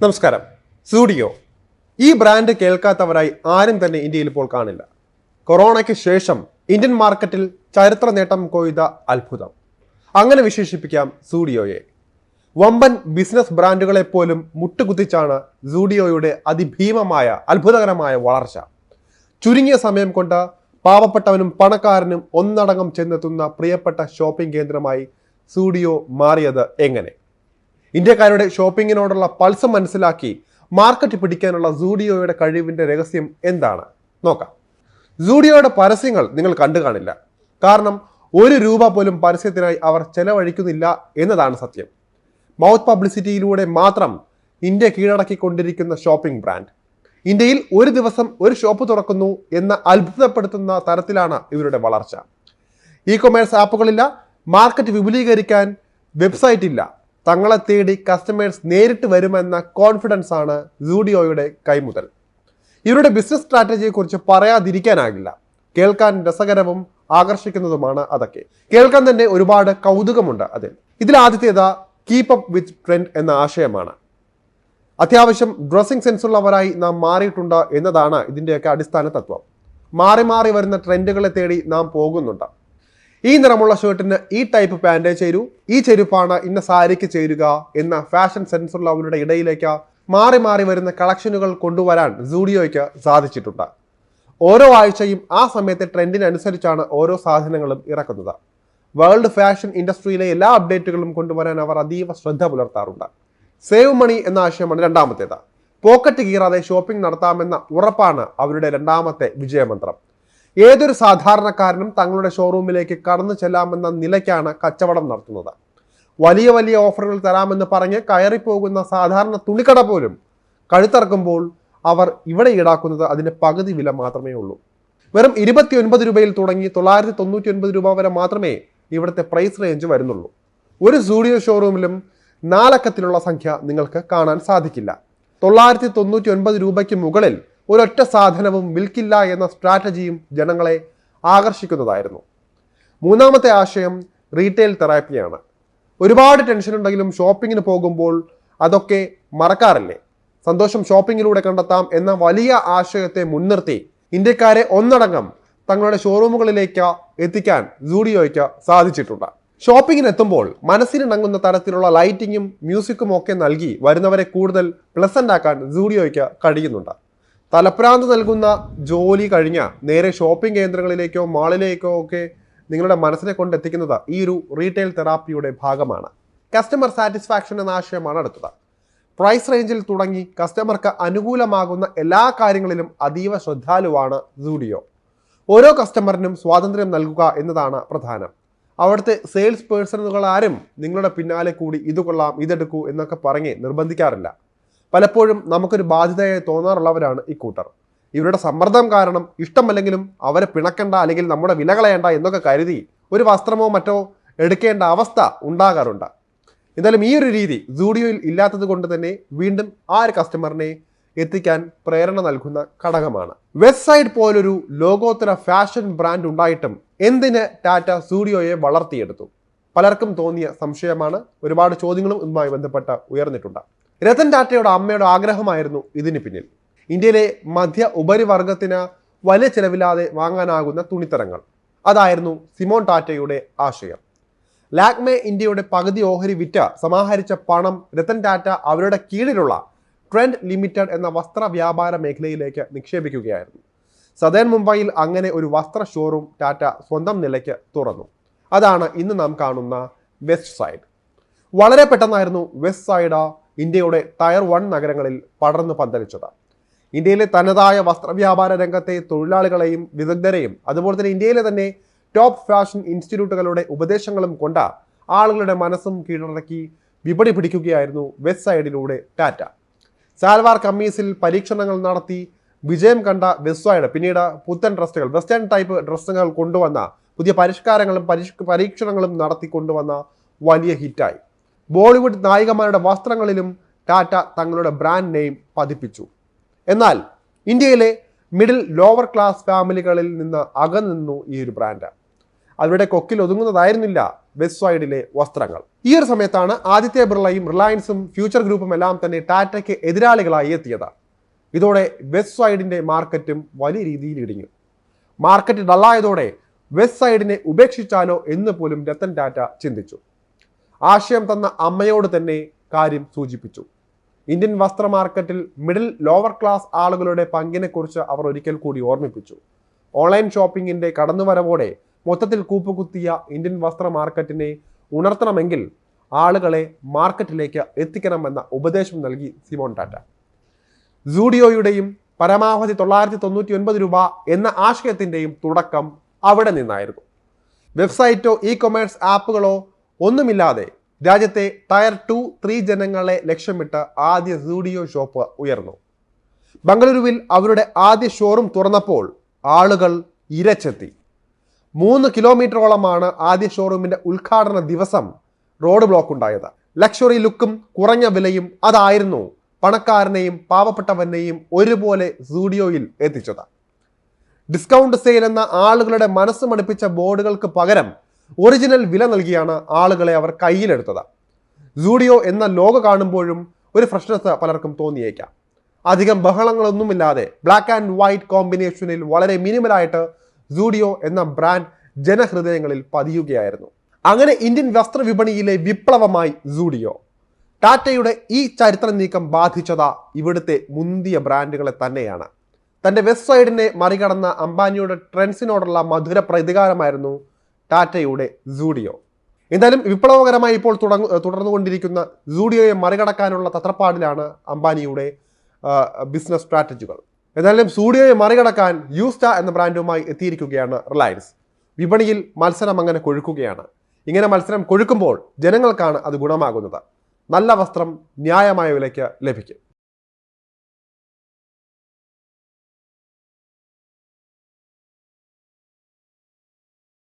നമസ്കാരം. സൂഡിയോ ഈ ബ്രാൻഡ് കേൾക്കാത്തവരായി ആരും തന്നെ ഇന്ത്യയിൽ ഇപ്പോൾ കാണില്ല. കൊറോണയ്ക്ക് ശേഷം ഇന്ത്യൻ മാർക്കറ്റിൽ ചരിത്ര നേട്ടം കൊയ്ത അത്ഭുതം. അങ്ങനെ വിശേഷിപ്പിക്കാം സൂഡിയോയെ വമ്പൻ ബിസിനസ് ബ്രാൻഡുകളെ പോലും മുട്ടുകുത്തിച്ചാണ് സൂഡിയോയുടെ അതിഭീമമായ അത്ഭുതകരമായ വളർച്ച. ചുരുങ്ങിയ സമയം കൊണ്ട് പാവപ്പെട്ടവനും പണക്കാരനും ഒന്നടങ്കം ചെന്നെത്തുന്ന പ്രിയപ്പെട്ട ഷോപ്പിംഗ് കേന്ദ്രമായി സൂഡിയോ മാറിയത് എങ്ങനെ? ഇന്ത്യക്കാരുടെ ഷോപ്പിങ്ങിനോടുള്ള പൾസ് മനസ്സിലാക്കി മാർക്കറ്റ് പിടിക്കാനുള്ള സൂഡിയോയുടെ കഴിവിന്റെ രഹസ്യം എന്താണ്? നോക്കാം. സൂഡിയോയുടെ പരസ്യങ്ങൾ നിങ്ങൾ കണ്ടു കാണില്ല. കാരണം ഒരു രൂപ പോലും പരസ്യത്തിനായി അവർ ചെലവഴിക്കുന്നില്ല എന്നതാണ് സത്യം. മൗത്ത് പബ്ലിസിറ്റിയിലൂടെ മാത്രം ഇന്ത്യ കീഴടക്കിക്കൊണ്ടിരിക്കുന്ന ഷോപ്പിംഗ് ബ്രാൻഡ്. ഇന്ത്യയിൽ ഒരു ദിവസം ഒരു ഷോപ്പ് തുറക്കുന്നു എന്ന അത്ഭുതപ്പെടുത്തുന്ന തരത്തിലാണ് ഇവരുടെ വളർച്ച. ഇ കൊമേഴ്സ് ആപ്പുകളില്ല മാർക്കറ്റ് വിപുലീകരിക്കാൻ വെബ്സൈറ്റ് ഇല്ല തങ്ങളെ തേടി കസ്റ്റമേഴ്സ് നേരിട്ട് വരുമെന്ന കോൺഫിഡൻസ് ആണ് സൂഡിയോയുടെ കൈമുതൽ. ഇവരുടെ ബിസിനസ് സ്ട്രാറ്റജിയെക്കുറിച്ച് പറയാതിരിക്കാനാകില്ല. കേൾക്കാൻ രസകരവും ആകർഷിക്കുന്നതുമാണ് അതൊക്കെ. കേൾക്കാൻ തന്നെ ഒരുപാട് കൗതുകമുണ്ട് അതിൽ. ഇതിൽ ആദ്യത്തേത് കീപ്പ് അപ്പ് വിത്ത് ട്രെൻഡ് എന്ന ആശയമാണ്. അത്യാവശ്യം ഡ്രസ്സിംഗ് സെൻസ് ഉള്ളവരായി നാം മാറിയിട്ടുണ്ട് എന്നതാണ് ഇതിന്റെയൊക്കെ അടിസ്ഥാന തത്വം മാറി മാറി വരുന്ന ട്രെൻഡുകളെ തേടി നാം പോകുന്നുണ്ട്. ഈ നിറമുള്ള ഷർട്ടിന് ഈ ടൈപ്പ് പാന്റേ ചേരൂ. ഈ ചെരുപ്പാണ് ഇന്ന സാരിക്ക് ചേരുക എന്ന ഫാഷൻ സെൻസ് ഉള്ളവരുടെ ഇടയിലേക്ക് മാറി മാറി വരുന്ന കളക്ഷനുകൾ കൊണ്ടുവരാൻ സൂഡിയോയ്ക്ക് സാധിച്ചിട്ടുണ്ട്. ഓരോ ആഴ്ചയും ആ സമയത്തെ ട്രെൻഡിനനുസരിച്ചാണ് ഓരോ സാധനങ്ങളും ഇറക്കുന്നത്. വേൾഡ് ഫാഷൻ ഇൻഡസ്ട്രിയിലെ എല്ലാ അപ്ഡേറ്റുകളും കൊണ്ടുവരാൻ അവർ അതീവ ശ്രദ്ധ പുലർത്താറുണ്ട്. സേവ് മണി എന്ന ആശയമാണ് രണ്ടാമത്തേത്. പോക്കറ്റ് കീറാതെ ഷോപ്പിംഗ് നടത്താമെന്ന ഉറപ്പാണ് അവരുടെ രണ്ടാമത്തെ വിജയമന്ത്രം. ഏതൊരു സാധാരണക്കാരനും തങ്ങളുടെ ഷോറൂമിലേക്ക് കടന്നു ചെല്ലാമെന്ന നിലയ്ക്കാണ് കച്ചവടം നടത്തുന്നത്. വലിയ വലിയ ഓഫറുകൾ തരാമെന്ന് പറഞ്ഞ് കയറിപ്പോകുന്ന സാധാരണ തുണിക്കട പോലും കഴുത്തിറക്കുമ്പോൾ അവർ ഇവിടെ ഈടാക്കുന്നത് അതിന്റെ പകുതി വില മാത്രമേ ഉള്ളൂ. വെറും ഇരുപത്തി ഒൻപത് രൂപയിൽ തുടങ്ങി തൊള്ളായിരത്തി തൊണ്ണൂറ്റി ഒൻപത് രൂപ വരെ മാത്രമേ ഇവിടുത്തെ പ്രൈസ് റേഞ്ച് വരുന്നുള്ളൂ. ഒരു സ്റ്റുഡിയോ ഷോറൂമിലും നാലക്കത്തിലുള്ള സംഖ്യ നിങ്ങൾക്ക് കാണാൻ സാധിക്കില്ല. തൊള്ളായിരത്തി തൊണ്ണൂറ്റി ഒൻപത് രൂപയ്ക്ക് മുകളിൽ ഒരൊറ്റ സാധനവും വിൽക്കില്ല എന്ന സ്ട്രാറ്റജിയും ജനങ്ങളെ ആകർഷിക്കുന്നതായിരുന്നു. മൂന്നാമത്തെ ആശയം റീറ്റെയിൽ തെറാപ്പിയാണ്. ഒരുപാട് ടെൻഷൻ ഉണ്ടെങ്കിലും ഷോപ്പിങ്ങിന് പോകുമ്പോൾ അതൊക്കെ മറക്കാറില്ലേ? സന്തോഷം ഷോപ്പിങ്ങിലൂടെ കണ്ടെത്താം എന്ന വലിയ ആശയത്തെ മുൻനിർത്തി ഇന്ത്യക്കാരെ ഒന്നടങ്കം തങ്ങളുടെ ഷോറൂമുകളിലേക്ക് എത്തിക്കാൻ സൂഡിയോയ്ക്ക് സാധിച്ചിട്ടുണ്ട്. ഷോപ്പിങ്ങിന് എത്തുമ്പോൾ മനസ്സിനിണങ്ങുന്ന തരത്തിലുള്ള ലൈറ്റിങ്ങും മ്യൂസിക്കും ഒക്കെ നൽകി വരുന്നവരെ കൂടുതൽ പ്ലസന്റ് ആക്കാൻ സൂഡിയോയ്ക്ക് കഴിയുന്നുണ്ട്. തലപ്രാന്ത് നൽകുന്ന ജോലി കഴിഞ്ഞ നേരെ ഷോപ്പിംഗ് കേന്ദ്രങ്ങളിലേക്കോ മാളിലേക്കോ ഒക്കെ നിങ്ങളുടെ മനസ്സിനെ കൊണ്ടെത്തിക്കുന്നത് ഈ ഒരു റീറ്റെയിൽ തെറാപ്പിയുടെ ഭാഗമാണ്. കസ്റ്റമർ സാറ്റിസ്ഫാക്ഷൻ എന്ന ആശയമാണ് അടുത്തത്. പ്രൈസ് റേഞ്ചിൽ തുടങ്ങി കസ്റ്റമർക്ക് അനുകൂലമാകുന്ന എല്ലാ കാര്യങ്ങളിലും അതീവ ശ്രദ്ധാലുവാണ് സൂഡിയോ ഓരോ കസ്റ്റമറിനും സ്വാതന്ത്ര്യം നൽകുക എന്നതാണ് പ്രധാനം. അവിടുത്തെ സെയിൽസ് പേഴ്സണുകൾ ആരും നിങ്ങളുടെ പിന്നാലെ കൂടി ഇത് കൊള്ളാം ഇതെടുക്കൂ എന്നൊക്കെ പറഞ്ഞ് നിർബന്ധിക്കാറില്ല. പലപ്പോഴും നമുക്കൊരു ബാധ്യതയായി തോന്നാറുള്ളവരാണ് ഇക്കൂട്ടർ ഇവരുടെ സമ്മർദ്ദം കാരണം ഇഷ്ടമല്ലെങ്കിലും അവരെ പിണക്കണ്ട അല്ലെങ്കിൽ നമ്മുടെ വില കളയണ്ട എന്നൊക്കെ കരുതി ഒരു വസ്ത്രമോ മറ്റോ എടുക്കേണ്ട അവസ്ഥ ഉണ്ടാകാറുണ്ട്. എന്തായാലും ഈ ഒരു രീതി സൂഡിയോയിൽ ഇല്ലാത്തത് കൊണ്ട് തന്നെ വീണ്ടും ആ ഒരു കസ്റ്റമറിനെ എത്തിക്കാൻ പ്രേരണ നൽകുന്ന ഘടകമാണ്. വെസ്റ്റ് സൈഡ് പോലൊരു ലോകോത്തര ഫാഷൻ ബ്രാൻഡ് ഉണ്ടായിട്ടും എന്തിന് ടാറ്റ സൂഡിയോയെ വളർത്തിയെടുത്തു? പലർക്കും തോന്നിയ സംശയമാണ്. ഒരുപാട് ചോദ്യങ്ങളും ഇതുമായി ബന്ധപ്പെട്ട് ഉയർന്നിട്ടുണ്ട്. രതൻ ടാറ്റയുടെ അമ്മയുടെ ആഗ്രഹമായിരുന്നു ഇതിന് പിന്നിൽ. ഇന്ത്യയിലെ മധ്യ ഉപരിവർഗത്തിന് വലിയ ചെലവില്ലാതെ വാങ്ങാനാകുന്ന തുണിത്തരങ്ങൾ. അതായിരുന്നു സിമോൺ ടാറ്റയുടെ ആശയം. ലാക്മേ ഇന്ത്യയുടെ പകുതി ഓഹരി വിറ്റ സമാഹരിച്ച പണം രതൻ ടാറ്റ അവരുടെ കീഴിലുള്ള ട്രെൻഡ് ലിമിറ്റഡ് എന്ന വസ്ത്ര വ്യാപാര മേഖലയിലേക്ക് നിക്ഷേപിക്കുകയായിരുന്നു. സദേൺ മുംബൈയിൽ അങ്ങനെ ഒരു വസ്ത്ര ഷോറൂം ടാറ്റ സ്വന്തം നിലയ്ക്ക് തുറന്നു. അതാണ് ഇന്ന് നാം കാണുന്ന വെസ്റ്റ് സൈഡ്. വളരെ പെട്ടെന്നായിരുന്നു വെസ്റ്റ് സൈഡ് ഇന്ത്യയുടെ ടയർ വൺ നഗരങ്ങളിൽ പടർന്നു പന്തലിച്ചത്. ഇന്ത്യയിലെ തനതായ വസ്ത്രവ്യാപാര രംഗത്തെ തൊഴിലാളികളെയും വിദഗ്ധരെയും അതുപോലെ തന്നെ ഇന്ത്യയിലെ തന്നെ ടോപ്പ് ഫാഷൻ ഇൻസ്റ്റിറ്റ്യൂട്ടുകളുടെ ഉപദേശങ്ങളും കൊണ്ട് ആളുകളുടെ മനസ്സും കീഴടക്കി വിപണി പിടിക്കുകയായിരുന്നു വെസ്റ്റ് സൈഡിലൂടെ ടാറ്റ സാൽവാർ കമ്മീസിൽ പരീക്ഷണങ്ങൾ നടത്തി വിജയം കണ്ട സൈഡ് പിന്നീട് പുത്തൻ ഡ്രസ്സുകൾ വെസ്റ്റേൺ ടൈപ്പ് ഡ്രസ്സുകൾ കൊണ്ടുവന്ന പുതിയ പരിഷ്കാരങ്ങളും പരീക്ഷണങ്ങളും നടത്തി കൊണ്ടുവന്ന വലിയ ഹിറ്റായി ബോളിവുഡ് നായികമാരുടെ വസ്ത്രങ്ങളിലും ടാറ്റ തങ്ങളുടെ ബ്രാൻഡ് നെയിം പതിപ്പിച്ചു. എന്നാൽ ഇന്ത്യയിലെ മിഡിൽ ലോവർ ക്ലാസ് ഫാമിലികളിൽ നിന്ന് അകന്നു ഈ ഒരു ബ്രാൻഡ്. അവരുടെ കൊക്കിൽ ഒതുങ്ങുന്നതായിരുന്നില്ല വെസ്റ്റ് സൈഡിലെ വസ്ത്രങ്ങൾ. ഈ ഒരു സമയത്താണ് ആദിത്യ ബിർളയും റിലയൻസും ഫ്യൂച്ചർ ഗ്രൂപ്പും എല്ലാം തന്നെ ടാറ്റയ്ക്ക് എതിരാളികളായി എത്തിയത്. ഇതോടെ വെസ്റ്റ് സൈഡിന്റെ മാർക്കറ്റും വലിയ രീതിയിൽ ഇടിഞ്ഞു. മാർക്കറ്റ് ഡള്ളായതോടെ വെസ്റ്റ് സൈഡിനെ ഉപേക്ഷിച്ചാലോ എന്ന് പോലും രത്തൻ ടാറ്റ ചിന്തിച്ചു. ആശയം തന്ന അമ്മയോട് തന്നെ കാര്യം സൂചിപ്പിച്ചു. ഇന്ത്യൻ വസ്ത്ര മാർക്കറ്റിൽ മിഡിൽ ലോവർ ക്ലാസ് ആളുകളുടെ പങ്കിനെക്കുറിച്ച് അവർ ഒരിക്കൽ കൂടി ഓർമ്മിപ്പിച്ചു. ഓൺലൈൻ ഷോപ്പിംഗിന്റെ കടന്നുവരവോടെ മൊത്തത്തിൽ കൂപ്പുകുത്തിയ ഇന്ത്യൻ വസ്ത്ര മാർക്കറ്റിനെ ഉണർത്തണമെങ്കിൽ ആളുകളെ മാർക്കറ്റിലേക്ക് എത്തിക്കണമെന്ന ഉപദേശം നൽകി സിമോൺ ടാറ്റ. സൂഡിയോയുടെയും പരമാവധി തൊള്ളായിരത്തി തൊണ്ണൂറ്റി ഒൻപത് രൂപ എന്ന ആശയത്തിന്റെയും തുടക്കം അവിടെ നിന്നായിരുന്നു. വെബ്സൈറ്റോ ഇ കൊമേഴ്സ് ആപ്പുകളോ ഒന്നുമില്ലാതെ രാജ്യത്തെ ടയർ ടു ത്രീ ജനങ്ങളെ ലക്ഷ്യമിട്ട് ആദ്യ സൂഡിയോ ഷോപ്പ് ഉയർന്നു. ബംഗളൂരുവിൽ അവരുടെ ആദ്യ ഷോറൂം തുറന്നപ്പോൾ ആളുകൾ ഇരച്ചെത്തി. മൂന്ന് കിലോമീറ്ററോളമാണ് ആദ്യ ഷോറൂമിന്റെ ഉദ്ഘാടന ദിവസം റോഡ് ബ്ലോക്ക് ഉണ്ടായത്. ലക്ഷറി ലുക്കും കുറഞ്ഞ വിലയും അതായിരുന്നു പണക്കാരനെയും പാവപ്പെട്ടവനെയും ഒരുപോലെ സൂഡിയോയിൽ എത്തിച്ചത്. ഡിസ്കൗണ്ട് സെയിൽ എന്ന ആളുകളുടെ മനസ്സ് മടുപ്പിച്ച ബോർഡുകൾക്ക് പകരം ഒറിജിനൽ വില നൽകിയാണ് ആളുകളെ അവർ കയ്യിലെടുത്തത്. സൂഡിയോ എന്ന ലോഗോ കാണുമ്പോഴും ഒരു ഫ്രഷ്നസ് പലർക്കും തോന്നിയേക്കാം. അധികം ബഹളങ്ങളൊന്നുമില്ലാതെ ബ്ലാക്ക് ആൻഡ് വൈറ്റ് കോമ്പിനേഷനിൽ വളരെ മിനിമലായിട്ട് സൂഡിയോ എന്ന ബ്രാൻഡ് ജനഹൃദയങ്ങളിൽ പതിയുകയായിരുന്നു. അങ്ങനെ ഇന്ത്യൻ വസ്ത്രവിപണിയിലെ വിപ്ലവമായി സൂഡിയോ ടാറ്റയുടെ ഈ ചരിത്ര നീക്കം ബാധിച്ചത് ഇവിടുത്തെ മുന്തിയ ബ്രാൻഡുകളെ തന്നെയാണ്. തന്റെ വെസ്റ്റ് സൈഡിനെ മറികടന്ന അംബാനിയുടെ ട്രെൻഡ്സിനോടുള്ള മധുര പ്രതികാരമായിരുന്നു ടാറ്റയുടെ സൂഡിയോ. എന്തായാലും വിപ്ലവകരമായി ഇപ്പോൾ തുടങ്ങു തുടർന്നുകൊണ്ടിരിക്കുന്ന സൂഡിയോയെ മറികടക്കാനുള്ള തത്രപ്പാടിലാണ് അംബാനിയുടെ ബിസിനസ് സ്ട്രാറ്റജികൾ എന്തായാലും സൂഡിയോയെ മറികടക്കാൻ യൂസ്റ്റ എന്ന ബ്രാൻഡുമായി എത്തിയിരിക്കുകയാണ് റിലയൻസ്. വിപണിയിൽ മത്സരം അങ്ങനെ കൊഴുക്കുകയാണ്. ഇങ്ങനെ മത്സരം കൊഴുക്കുമ്പോൾ ജനങ്ങൾക്കാണ് അത് ഗുണമാകുന്നത്. നല്ല വസ്ത്രം ന്യായമായ വിലയ്ക്ക് ലഭിക്കും.